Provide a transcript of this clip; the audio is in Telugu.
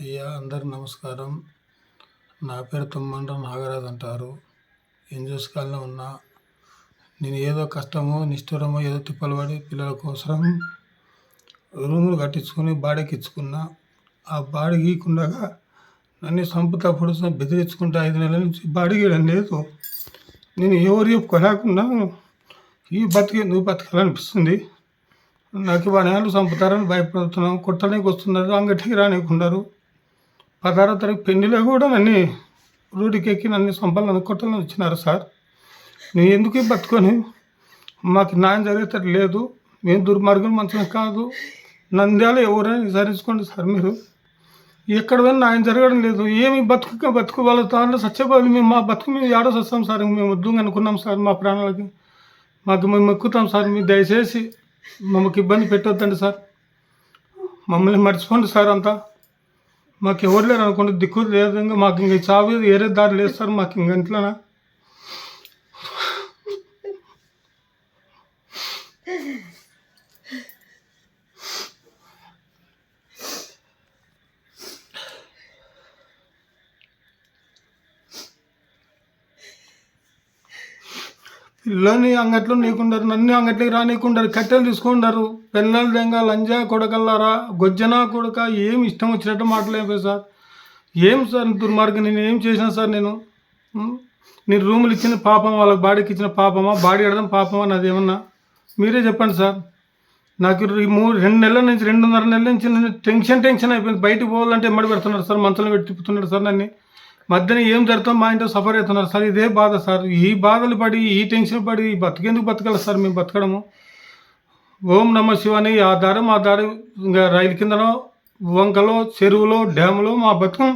అయ్యా అందరు నమస్కారం. నా పేరు తుమ్మండ్ర నాగరాజ్ అంటారు. ఎంజోస్కాల్లో ఉన్నా నేను ఏదో కష్టమో నిష్ఠురమో ఏదో తిప్పలు పడి పిల్లల కోసం రూములు కట్టించుకొని బాడీకి ఇచ్చుకున్నా ఆ బాడీకి గీకుండగా నన్ను చంపుతప్పుడు బెదిరించుకుంటే ఐదు నెలల నుంచి బాడీ గీయడం లేదు. నేను ఎవరు చెప్పుకోలేకుండా ఈ బతికి నువ్వు బతకాలనిపిస్తుంది. నాకు ఇవాళ సంపుతారని భయపడుతున్నాం కొట్టడానికి వస్తున్నారు అంగటికి రానికున్నారు పదహారో తారీఖు పెళ్ళిలో కూడా నన్ను రోడ్డుకి ఎక్కి నన్ను చంపాలని అనుకోవటం వచ్చినారు సార్. నేను ఎందుకు బతుకొని? మాకు న్యాయం జరిగేటట్టు లేదు. మేము దుర్మార్గం మంచిగా కాదు. నంద్యాల ఎవరైనా విచారించుకోండి సార్ మీరు. ఎక్కడ పోయినా న్యాయం జరగడం లేదు. ఏమి బతుకు బతుకు వాళ్ళ తాను సత్యబాబు మేము మా బతుకు మేము ఏడో వస్తాం సార్. మేము వద్దు అనుకున్నాం సార్ మా ప్రాణాలకి. మాకు మేము ఎక్కుతాం సార్. మీరు దయచేసి మమ్మకి ఇబ్బంది పెట్టొద్దండి సార్. మమ్మల్ని మర్చిపోండి సార్ అంతా. మాకు ఎవరు లేరు అనుకుంటే దిక్కు లేదు ఇంకా మాకు ఇంక చావు వేరే దారి లేదు సార్ మాకు ఇంక ఇంట్లోనా? పిల్లని అంగట్లో నీకుండారు నన్ను అంగట్లోకి రానీకుండరు కట్టెలు తీసుకుంటారు పిల్లలు దెంగ లంజా కొడకల్లారా గొజ్జన కొడక ఏం ఇష్టం వచ్చినట్టు మాట్లాడే సార్. ఏం సార్ దుర్మార్గం? నేను ఏం చేసినా సార్ నేను? నేను రూములు ఇచ్చిన పాపం వాళ్ళకి బాడీకి ఇచ్చిన పాపమా? బాడీ అడడం పాపమా? నాది ఏమన్నా? మీరే చెప్పండి సార్. నాకు ఈ మూడు రెండు నెలల నుంచి రెండున్నర నెలల నుంచి నేను టెన్షన్ టెన్షన్ అయిపోయింది. బయటకు పోవాలంటే ఎమ్మడి పెడుతున్నారు సార్ మంచంలో పెట్టి తిప్పుతున్నాడు సార్ నన్ను. మధ్యన ఏం జరుగుతుందో మా ఇంట్లో సఫర్ అవుతున్నారు సార్ ఇదే బాధ సార్. ఈ బాధలు పడి ఈ టెన్షన్ పడి బతికేందుకు బతకాలి సార్ మేము బతకడము? ఓం నమ శివని. ఆ దారి మా దారి ఇంకా రైలు కిందనో వంకలో చెరువులో డ్యాములో మా బతుకం